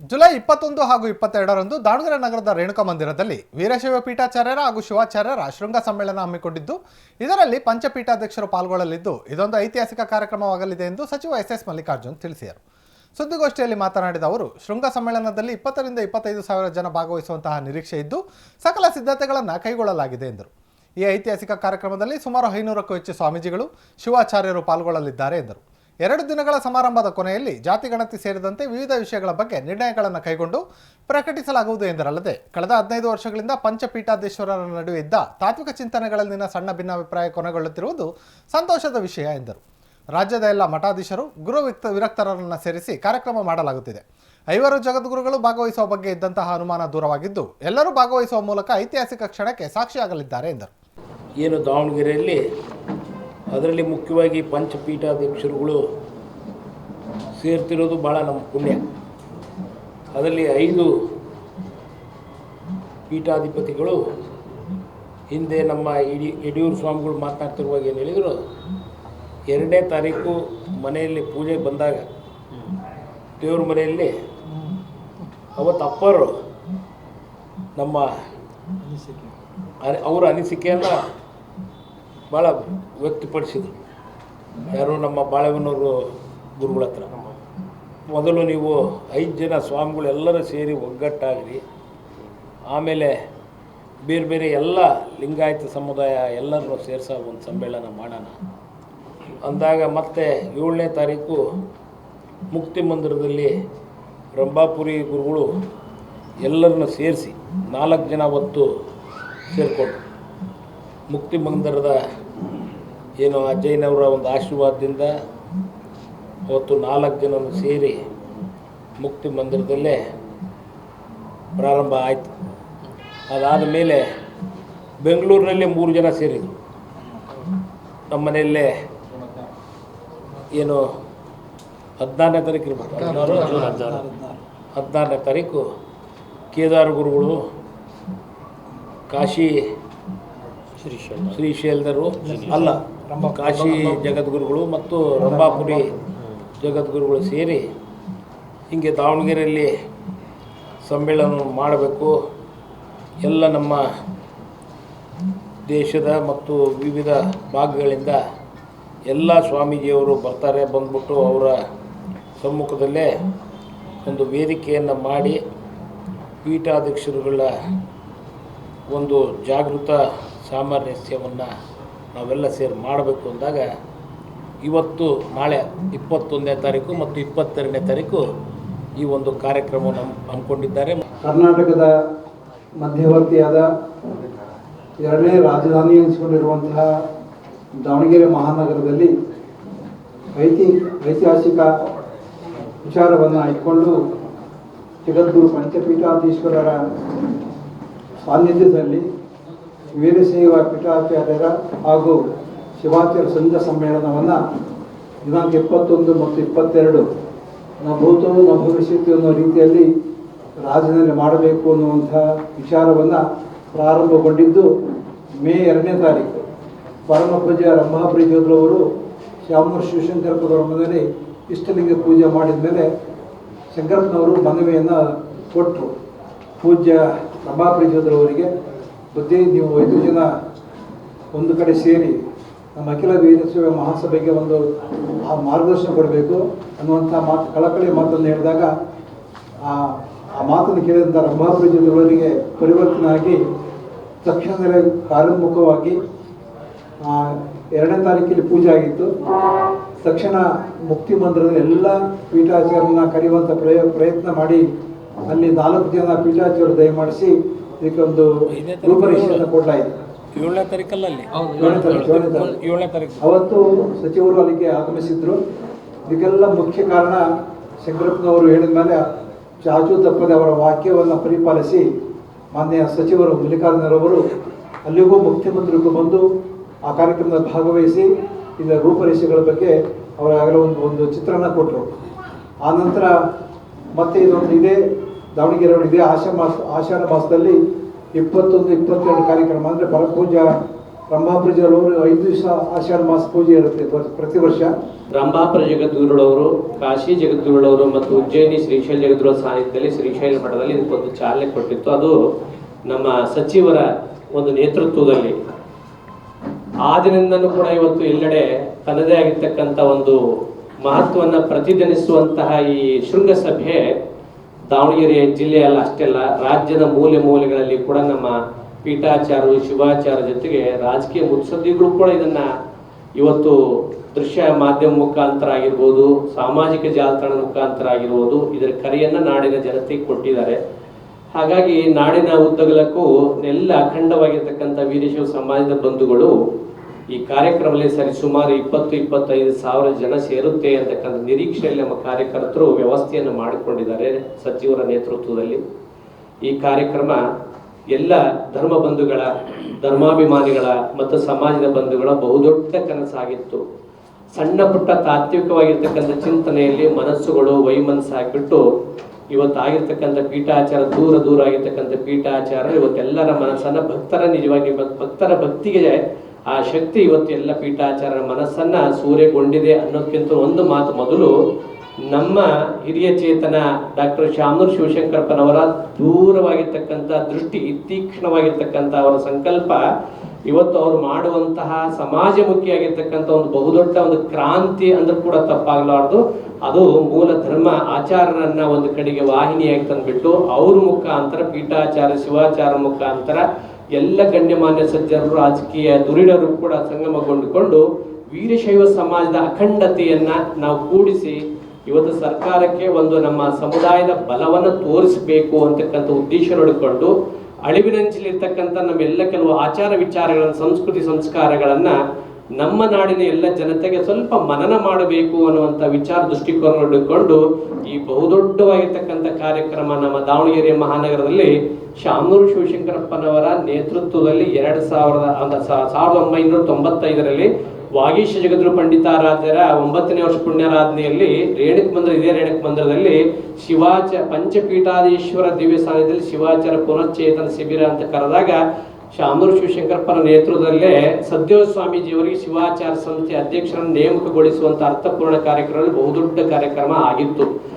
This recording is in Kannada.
ಜುಲೈ ಇಪ್ಪತ್ತೊಂದು ಹಾಗೂ ಇಪ್ಪತ್ತೆರಡರಂದು ದಾವಣಗೆರೆ ನಗರದ ರೇಣುಕಾ ಮಂದಿರದಲ್ಲಿ ವೀರಶೈವ ಪೀಠಾಚಾರ್ಯರ ಹಾಗೂ ಶಿವಾಚಾರ್ಯರ ಶೃಂಗ ಸಮ್ಮೇಳನ ಹಮ್ಮಿಕೊಂಡಿದ್ದು, ಇದರಲ್ಲಿ ಪಂಚಪೀಠಾಧ್ಯಕ್ಷರು ಪಾಲ್ಗೊಳ್ಳಲಿದ್ದು, ಇದೊಂದು ಐತಿಹಾಸಿಕ ಕಾರ್ಯಕ್ರಮವಾಗಲಿದೆ ಎಂದು ಸಚಿವ ಎಸ್ ಎಸ್ ಮಲ್ಲಿಕಾರ್ಜುನ್ ತಿಳಿಸಿದರು. ಸುದ್ದಿಗೋಷ್ಠಿಯಲ್ಲಿ ಮಾತನಾಡಿದ ಅವರು, ಶೃಂಗ ಸಮ್ಮೇಳನದಲ್ಲಿ ಇಪ್ಪತ್ತರಿಂದ ಇಪ್ಪತ್ತೈದು ಸಾವಿರ ಜನ ಭಾಗವಹಿಸುವಂತಹ ನಿರೀಕ್ಷೆ ಇದ್ದು, ಸಕಲ ಸಿದ್ಧತೆಗಳನ್ನು ಕೈಗೊಳ್ಳಲಾಗಿದೆ ಎಂದರು. ಈ ಐತಿಹಾಸಿಕ ಕಾರ್ಯಕ್ರಮದಲ್ಲಿ ಸುಮಾರು ಐನೂರಕ್ಕೂ ಹೆಚ್ಚು ಸ್ವಾಮೀಜಿಗಳು, ಶಿವಾಚಾರ್ಯರು ಪಾಲ್ಗೊಳ್ಳಲಿದ್ದಾರೆ ಎಂದರು. ಎರಡು ದಿನಗಳ ಸಮಾರಂಭದ ಕೊನೆಯಲ್ಲಿ ಜಾತಿ ಗಣತಿ ಸೇರಿದಂತೆ ವಿವಿಧ ವಿಷಯಗಳ ಬಗ್ಗೆ ನಿರ್ಣಯಗಳನ್ನು ಕೈಗೊಂಡು ಪ್ರಕಟಿಸಲಾಗುವುದು ಎಂದರಲ್ಲದೆ ಕಳೆದ ಹದಿನೈದು ವರ್ಷಗಳಿಂದ ಪಂಚಪೀಠಾಧೀಶ್ವರರ ನಡುವೆ ಇದ್ದ ತಾತ್ವಿಕ ಚಿಂತನೆಗಳಲ್ಲಿನ ಸಣ್ಣ ಭಿನ್ನಾಭಿಪ್ರಾಯ ಕೊನೆಗೊಳ್ಳುತ್ತಿರುವುದು ಸಂತೋಷದ ವಿಷಯ ಎಂದರು. ರಾಜ್ಯದ ಎಲ್ಲ ಮಠಾಧೀಶರು, ಗುರು ವಿಕ್ತ ವಿರಕ್ತರನ್ನು ಸೇರಿಸಿ ಕಾರ್ಯಕ್ರಮ ಮಾಡಲಾಗುತ್ತಿದೆ. ಐವರು ಜಗದ್ಗುರುಗಳು ಭಾಗವಹಿಸುವ ಬಗ್ಗೆ ಇದ್ದಂತಹ ಅನುಮಾನ ದೂರವಾಗಿದ್ದು, ಎಲ್ಲರೂ ಭಾಗವಹಿಸುವ ಮೂಲಕ ಐತಿಹಾಸಿಕ ಕ್ಷಣಕ್ಕೆ ಸಾಕ್ಷಿಯಾಗಲಿದ್ದಾರೆ ಎಂದರು. ಏನು ದಾವಣಗೆರೆಯಲ್ಲಿ ಅದರಲ್ಲಿ ಮುಖ್ಯವಾಗಿ ಪಂಚಪೀಠಾಧ್ಯಕ್ಷರುಗಳು ಸೇರ್ತಿರೋದು ಭಾಳ ನಮ್ಮ ಪುಣ್ಯ. ಅದರಲ್ಲಿ ಐದು ಪೀಠಾಧಿಪತಿಗಳು, ಹಿಂದೆ ನಮ್ಮ ಇಡಿ, ಯಡಿಯೂರು ಸ್ವಾಮಿಗಳು ಮಾತನಾಡ್ತಿರುವಾಗ ಏನು ಹೇಳಿದರು, ಎರಡನೇ ತಾರೀಕು ಮನೆಯಲ್ಲಿ ಪೂಜೆ ಬಂದಾಗ, ದೇವ್ರ ಮನೆಯಲ್ಲಿ ಅವತ್ತು ಅಪ್ಪರು ನಮ್ಮ ಅನಿ- ಅವರ ಅನಿಸಿಕೆಯನ್ನು ಭಾಳ ವ್ಯಕ್ತಪಡಿಸಿದರು. ಯಾರು ನಮ್ಮ ಬಾಳೆವನವರು ಗುರುಗಳ ಹತ್ರ. ಮೊದಲು ನೀವು ಐದು ಜನ ಸ್ವಾಮಿಗಳು ಎಲ್ಲರೂ ಸೇರಿ ಒಗ್ಗಟ್ಟಾಗ್ರಿ. ಆಮೇಲೆ ಬೇರೆ ಬೇರೆ ಎಲ್ಲ ಲಿಂಗಾಯತ ಸಮುದಾಯ ಎಲ್ಲರನ್ನೂ ಸೇರಿಸ ಒಂದು ಸಮ್ಮೇಳನ ಮಾಡೋಣ. ಅಂದಾಗ ಮತ್ತೆ ಏಳನೇ ತಾರೀಕು ಮುಕ್ತಿ ಮಂದಿರದಲ್ಲಿ ರಂಭಾಪುರಿ ಗುರುಗಳು ಎಲ್ಲರನ್ನು ಸೇರಿಸಿ ನಾಲ್ಕು ಜನ ಹೊತ್ತು ಸೇರಿಕೊಂಡು ಮುಕ್ತಿ ಮಂದಿರದ ಏನು ಅಜ್ಜಯ್ಯನವರ ಒಂದು ಆಶೀರ್ವಾದದಿಂದ ಅವತ್ತು ನಾಲ್ಕು ಜನರು ಸೇರಿ ಮುಕ್ತಿ ಮಂದಿರದಲ್ಲೇ ಪ್ರಾರಂಭ ಆಯಿತು. ಅದಾದ ಮೇಲೆ ಬೆಂಗಳೂರಿನಲ್ಲೇ ಮೂರು ಜನ ಸೇರಿದರು. ನಮ್ಮ ಮನೆಯಲ್ಲೇ ಏನು ಹದಿನಾರನೇ ತಾರೀಕು ಇರ್ಬೋದು. ಹದಿನಾರು ಹದಿನಾರನೇ ತಾರೀಕು ಕೇದಾರ ಗುರುಗಳು ಕಾಶಿ ಶ್ರೀಶೈಲದರು ಅಲ್ಲ, ಕಾಶಿ ಜಗದ್ಗುರುಗಳು ಮತ್ತು ರಂಭಾಪುರಿ ಜಗದ್ಗುರುಗಳು ಸೇರಿ ಹೀಗೆ ದಾವಣಗೆರೆಯಲ್ಲಿ ಸಮ್ಮೇಳನ ಮಾಡಬೇಕು. ಎಲ್ಲ ನಮ್ಮ ದೇಶದ ಮತ್ತು ವಿವಿಧ ಭಾಗಗಳಿಂದ ಎಲ್ಲ ಸ್ವಾಮೀಜಿಯವರು ಬರ್ತಾರೆ. ಬಂದ್ಬಿಟ್ಟು ಅವರ ಸಮ್ಮುಖದಲ್ಲೇ ಒಂದು ವೇದಿಕೆಯನ್ನು ಮಾಡಿ ಪೀಠಾಧ್ಯಕ್ಷರುಗಳ ಒಂದು ಜಾಗೃತ ಸಾಮರಸ್ಯವನ್ನು ನಾವೆಲ್ಲ ಸೇರಿ ಮಾಡಬೇಕು ಅಂದಾಗ ಇವತ್ತು ನಾಳೆ ಇಪ್ಪತ್ತೊಂದನೇ ತಾರೀಕು ಮತ್ತು ಇಪ್ಪತ್ತೆರಡನೇ ತಾರೀಕು ಈ ಒಂದು ಕಾರ್ಯಕ್ರಮವನ್ನು ಹಮ್ಮಿಕೊಂಡಿದ್ದಾರೆ. ಕರ್ನಾಟಕದ ಮಧ್ಯವರ್ತಿಯಾದ ಎರಡನೇ ರಾಜಧಾನಿ ಎನಿಸಿಕೊಂಡಿರುವಂತಹ ದಾವಣಗೆರೆ ಮಹಾನಗರದಲ್ಲಿ ಐತಿ ಐತಿಹಾಸಿಕ ವಿಚಾರವನ್ನು ಇಟ್ಕೊಂಡು ಜಗದ್ಗುರು ಪಂಚಪೀಠಾಧೀಶ್ವರರ ಸಾನ್ನಿಧ್ಯದಲ್ಲಿ ವೀರಶೈವ ಪೀಠಾಚಾರ್ಯರ ಹಾಗೂ ಶಿವಾಚಾರ್ಯ ಸಂಘ ಸಮ್ಮೇಳನವನ್ನು ದಿನಾಂಕ ಇಪ್ಪತ್ತೊಂದು ಮತ್ತು ಇಪ್ಪತ್ತೆರಡು ನಮ್ಮ ಭೂತವು ನಮ್ಮ ಭವಿಷ್ಯತ್ತು ಅನ್ನೋ ರೀತಿಯಲ್ಲಿ ರಾಜಧಾನಿ ಮಾಡಬೇಕು ಅನ್ನುವಂಥ ವಿಚಾರವನ್ನು ಪ್ರಾರಂಭಗೊಂಡಿದ್ದು ಮೇ ಎರಡನೇ ತಾರೀಕು. ಪರಮ ಪೂಜ್ಯ ರಂಭಾಪುರಿ ಶ್ಯಾಮ ಶ್ಯಾಮೂರ್ ಮನೆಯಲ್ಲಿ ಇಷ್ಟಲಿಂಗ ಪೂಜೆ ಮಾಡಿದ ಮೇಲೆ ಶಂಕರಪ್ಪನವರು ಮನವಿಯನ್ನು ಕೊಟ್ಟರು. ಪೂಜ್ಯ ರಂಭಾಪುರಿ ಬುದ್ಧಿ ನೀವು ಐದು ಜನ ಒಂದು ಕಡೆ ಸೇರಿ ನಮ್ಮ ಅಖಿಲ ವೀರಶೈವ ಮಹಾಸಭೆಗೆ ಒಂದು ಆ ಮಾರ್ಗದರ್ಶನ ಕೊಡಬೇಕು ಅನ್ನುವಂಥ ಮಾತು, ಕಳಕಳಿ ಮಾತನ್ನು ಹೇಳಿದಾಗ ಆ ಆ ಮಾತನ್ನು ಕೇಳಿದಂಥ ರಂಭಾಪುರಿ ಜ್ಯೋತಿರವರಿಗೆ ಪರಿವರ್ತನೆ ಆಗಿ ತಕ್ಷಣದಲ್ಲೇ ಕಾರ್ಯೋನ್ಮುಖವಾಗಿ ಎರಡನೇ ತಾರೀಕಿಗೆ ಪೂಜೆ ಆಗಿತ್ತು. ತಕ್ಷಣ ಮುಕ್ತಿ ಮಂದಿರದ ಎಲ್ಲ ಪೀಠಾಚಾರ್ಯನ ಕರೆಯುವಂಥ ಪ್ರಯ, ಪ್ರಯತ್ನ ಮಾಡಿ ಅಲ್ಲಿ ನಾಲ್ಕು ಜನ ಪೀಠಾಚಾರ್ಯರು ದಯಮಾಡಿಸಿ ಇದಕ್ಕೆ ಒಂದು ಐದನೇ ತಾರೀಕು ರೂಪರೇಷೆಯನ್ನು ಕೊಡಲಾಯಿತು. ಏಳನೇ ತಾರೀಕಲ್ಲ ಅಲ್ಲಿ ಏಳನೇ ತಾರೀಕು, ಏಳನೇ ತಾರೀಕು. ಅವತ್ತು ಸಚಿವರು ಅಲ್ಲಿಗೆ ಆಗಮಿಸಿದ್ರು. ಇದಕ್ಕೆಲ್ಲ ಮುಖ್ಯ ಕಾರಣ ಶಂಕರಪ್ಪನವರು ಹೇಳಿದ ಮೇಲೆ ಚಾಚು ತಪ್ಪದೆ ಅವರ ವಾಕ್ಯವನ್ನು ಪರಿಪಾಲಿಸಿ ಮಾನ್ಯ ಸಚಿವರು ಮಲ್ಲಿಕಾರ್ಜುನರವರು ಅಲ್ಲಿಗೂ ಮುಖ್ಯಮಂತ್ರಿಗೂ ಬಂದು ಆ ಕಾರ್ಯಕ್ರಮದಲ್ಲಿ ಭಾಗವಹಿಸಿ ಇದರ ರೂಪರೇಷೆಗಳ ಬಗ್ಗೆ ಅವರಾಗಲೇ ಒಂದು ಒಂದು ಚಿತ್ರಣ ಕೊಟ್ಟರು. ಆನಂತರ ಮತ್ತೆ ಇದೊಂದು ಇದೇ. ದಾವಣಗೆರೆ ಇದೇ ಆಷಾಢ ಮಾಸ ಆಷಾಢ ಮಾಸದಲ್ಲಿ ಇಪ್ಪತ್ತೊಂದು, ಇಪ್ಪತ್ತೆರಡು ಕಾರ್ಯಕ್ರಮ, ಅಂದರೆ ಪರಪೂಜಾ ರಂಭಾಪುರಜರವರು ಐದು ದಿವಸ ಆಷಾಢ ಮಾಸ ಪೂಜೆ ಇರುತ್ತೆ ಪ್ರತಿ ವರ್ಷ ರಂಭಾಪುರ ಜಗದ್ಗುರುಗಳವರು, ಕಾಶಿ ಜಗದ್ಗುರುಗಳವರು ಮತ್ತು ಉಜ್ಜಯಿನಿ ಶ್ರೀಶೈಲ ಜಗದ್ಗುರು ಸಾನ್ನಿಧ್ಯದಲ್ಲಿ ಶ್ರೀಶೈಲ ಮಠದಲ್ಲಿ ಇದಕ್ಕೊಂದು ಚಾಲನೆ ಕೊಟ್ಟಿತ್ತು. ಅದು ನಮ್ಮ ಸಚಿವರ ಒಂದು ನೇತೃತ್ವದಲ್ಲಿ. ಆ ದಿನದಿಂದನೂ ಕೂಡ ಇವತ್ತು ಎಲ್ಲೆಡೆ ತನ್ನದೇ ಆಗಿರ್ತಕ್ಕಂಥ ಒಂದು ಮಹತ್ವವನ್ನು ಪ್ರತಿಧ್ವನಿಸುವಂತಹ ಈ ಶೃಂಗಸಭೆ ದಾವಣಗೆರೆ ಜಿಲ್ಲೆಯಲ್ಲ ಅಷ್ಟೆಲ್ಲ ರಾಜ್ಯದ ಮೂಲೆ ಮೂಲೆಗಳಲ್ಲಿ ಕೂಡ ನಮ್ಮ ಪೀಠಾಚಾರ್ಯರು ಶಿವಾಚಾರ್ಯ ಜೊತೆಗೆ ರಾಜಕೀಯ ಮುತ್ಸದ್ದಿಗಳು ಕೂಡ ಇದನ್ನ ಇವತ್ತು ದೃಶ್ಯ ಮಾಧ್ಯಮ ಮುಖಾಂತರ ಆಗಿರ್ಬೋದು, ಸಾಮಾಜಿಕ ಜಾಲತಾಣ ಮುಖಾಂತರ ಆಗಿರ್ಬೋದು, ಇದರ ಕರೆಯನ್ನ ನಾಡಿನ ಜನತೆಗೆ ಕೊಟ್ಟಿದ್ದಾರೆ. ಹಾಗಾಗಿ ನಾಡಿನ ಉದ್ದಗಲಕ್ಕೂ ಎಲ್ಲ ಅಖಂಡವಾಗಿರ್ತಕ್ಕಂಥ ವೀರಶೈವ ಸಮಾಜದ ಬಂಧುಗಳು ಈ ಕಾರ್ಯಕ್ರಮದಲ್ಲಿ ಸರಿ ಸುಮಾರು ಇಪ್ಪತ್ತು, ಇಪ್ಪತ್ತೈದು ಸಾವಿರ ಜನ ಸೇರುತ್ತೆ ಅಂತಕ್ಕಂಥ ನಿರೀಕ್ಷೆಯಲ್ಲಿ ನಮ್ಮ ಕಾರ್ಯಕರ್ತರು ವ್ಯವಸ್ಥೆಯನ್ನು ಮಾಡಿಕೊಂಡಿದ್ದಾರೆ ಸಚಿವರ ನೇತೃತ್ವದಲ್ಲಿ. ಈ ಕಾರ್ಯಕ್ರಮ ಎಲ್ಲ ಧರ್ಮ ಬಂಧುಗಳ, ಧರ್ಮಾಭಿಮಾನಿಗಳ ಮತ್ತು ಸಮಾಜದ ಬಂಧುಗಳ ಬಹುದೊಡ್ಡ ಕನಸಾಗಿತ್ತು. ಸಣ್ಣ ಪುಟ್ಟ ತಾತ್ವಿಕವಾಗಿರ್ತಕ್ಕಂಥ ಚಿಂತನೆಯಲ್ಲಿ ಮನಸ್ಸುಗಳು ವೈಮನಸ್ಸು ಹಾಕಿಬಿಟ್ಟು ಇವತ್ತಾಗಿರ್ತಕ್ಕಂಥ ಪೀಠಾಚಾರ, ದೂರ ದೂರ ಆಗಿರ್ತಕ್ಕಂಥ ಪೀಠಾಚಾರ, ಇವತ್ತೆಲ್ಲರ ಮನಸ್ಸನ್ನು ಭಕ್ತರ ನಿಜವಾಗಿ ಭಕ್- ಭಕ್ತರ ಭಕ್ತಿಗೆ ಆ ಶಕ್ತಿ ಇವತ್ತು ಎಲ್ಲ ಪೀಠಾಚಾರ್ಯರ ಮನಸ್ಸನ್ನ ಸೂರೆಗೊಂಡಿದೆ ಅನ್ನೋದಕ್ಕಿಂತ ಒಂದು ಮಾತು ಮೊದಲು, ನಮ್ಮ ಹಿರಿಯ ಚೇತನ ಡಾಕ್ಟರ್ ಶಾಮನೂರ್ ಶಿವಶಂಕರಪ್ಪನವರ ದೂರವಾಗಿರ್ತಕ್ಕಂಥ ದೃಷ್ಟಿ ತೀಕ್ಷ್ಣವಾಗಿರ್ತಕ್ಕಂಥ ಅವರ ಸಂಕಲ್ಪ, ಇವತ್ತು ಅವರು ಮಾಡುವಂತಹ ಸಮಾಜಮುಖಿಯಾಗಿರ್ತಕ್ಕಂಥ ಒಂದು ಬಹುದೊಡ್ಡ ಒಂದು ಕ್ರಾಂತಿ ಅಂದ್ರೆ ಕೂಡ ತಪ್ಪಾಗಲಾರ್ದು. ಅದು ಮೂಲ ಧರ್ಮ ಆಚಾರ್ಯರನ್ನ ಒಂದು ಕಡೆಗೆ ವಾಹಿನಿಯಾಗಿ ತಂದ್ಬಿಟ್ಟು ಅವ್ರ ಮುಖಾಂತರ ಪೀಠಾಚಾರ ಶಿವಾಚಾರ ಮುಖಾಂತರ ಎಲ್ಲ ಗಣ್ಯಮಾನ್ಯ ಸಜ್ಜನರು, ರಾಜಕೀಯ ದುರಿಡರು ಕೂಡ ಸಂಗಮಗೊಂಡುಕೊಂಡು ವೀರಶೈವ ಸಮಾಜದ ಅಖಂಡತೆಯನ್ನ ನಾವು ಕೂಡಿಸಿ ಇವತ್ತು ಸರ್ಕಾರಕ್ಕೆ ಒಂದು ನಮ್ಮ ಸಮುದಾಯದ ಬಲವನ್ನು ತೋರಿಸಬೇಕು ಅಂತಕ್ಕಂಥ ಉದ್ದೇಶ ನೋಡಿಕೊಂಡು ಅಳಿವಿನಂಚಿಲಿರ್ತಕ್ಕಂಥ ನಮ್ಮೆಲ್ಲ ಕೆಲವು ಆಚಾರ ವಿಚಾರಗಳನ್ನು, ಸಂಸ್ಕೃತಿ ಸಂಸ್ಕಾರಗಳನ್ನ ನಮ್ಮ ನಾಡಿನ ಎಲ್ಲ ಜನತೆಗೆ ಸ್ವಲ್ಪ ಮನನ ಮಾಡಬೇಕು ಅನ್ನುವಂಥ ವಿಚಾರ ದೃಷ್ಟಿಕೋನ ಇಟ್ಟುಕೊಂಡು ಈ ಬಹುದೊಡ್ಡವಾಗಿರ್ತಕ್ಕಂಥ ಕಾರ್ಯಕ್ರಮ ನಮ್ಮ ದಾವಣಗೆರೆ ಮಹಾನಗರದಲ್ಲಿ ಶಾಮೂರು ಶಿವಶಂಕರಪ್ಪನವರ ನೇತೃತ್ವದಲ್ಲಿ ಎರಡು ಸಾವಿರದ ಸಾವಿರದ ಒಂಬೈನೂರ ತೊಂಬತ್ತೈದರಲ್ಲಿ ವಾಗೀಶ ಜಗದ್ರು ಪಂಡಿತಾರಾಧ್ಯರ ಒಂಬತ್ತನೇ ವರ್ಷ ಪುಣ್ಯಾರಾಧನೆಯಲ್ಲಿ ರೇಣುಕ ಮಂದಿರ, ಇದೇ ರೇಣುಕ ಮಂದಿರದಲ್ಲಿ ಶಿವಾಚ ಪಂಚಪೀಠಾದೀಶ್ವರ ದಿವ್ಯ ಸಾನ್ನಿಧ್ಯದಲ್ಲಿ ಶಿವಾಚಾರ ಪುನಶ್ಚೇತನ ಶಿಬಿರ ಅಂತ ಕರೆದಾಗ ಶಾಮನೂರು ಶಿವಶಂಕರಪ್ಪನ ನೇತೃತ್ವದಲ್ಲೇ ಸದ್ಯೋ ಸ್ವಾಮೀಜಿಯವರಿಗೆ ಶಿವಾಚಾರ ಸಂಸ್ಥೆ ಅಧ್ಯಕ್ಷರನ್ನು ನೇಮಕಗೊಳಿಸುವಂತ ಅರ್ಥಪೂರ್ಣ ಕಾರ್ಯಕ್ರಮದಲ್ಲಿ ಬಹುದೊಡ್ಡ ಕಾರ್ಯಕ್ರಮ ಆಗಿತ್ತು.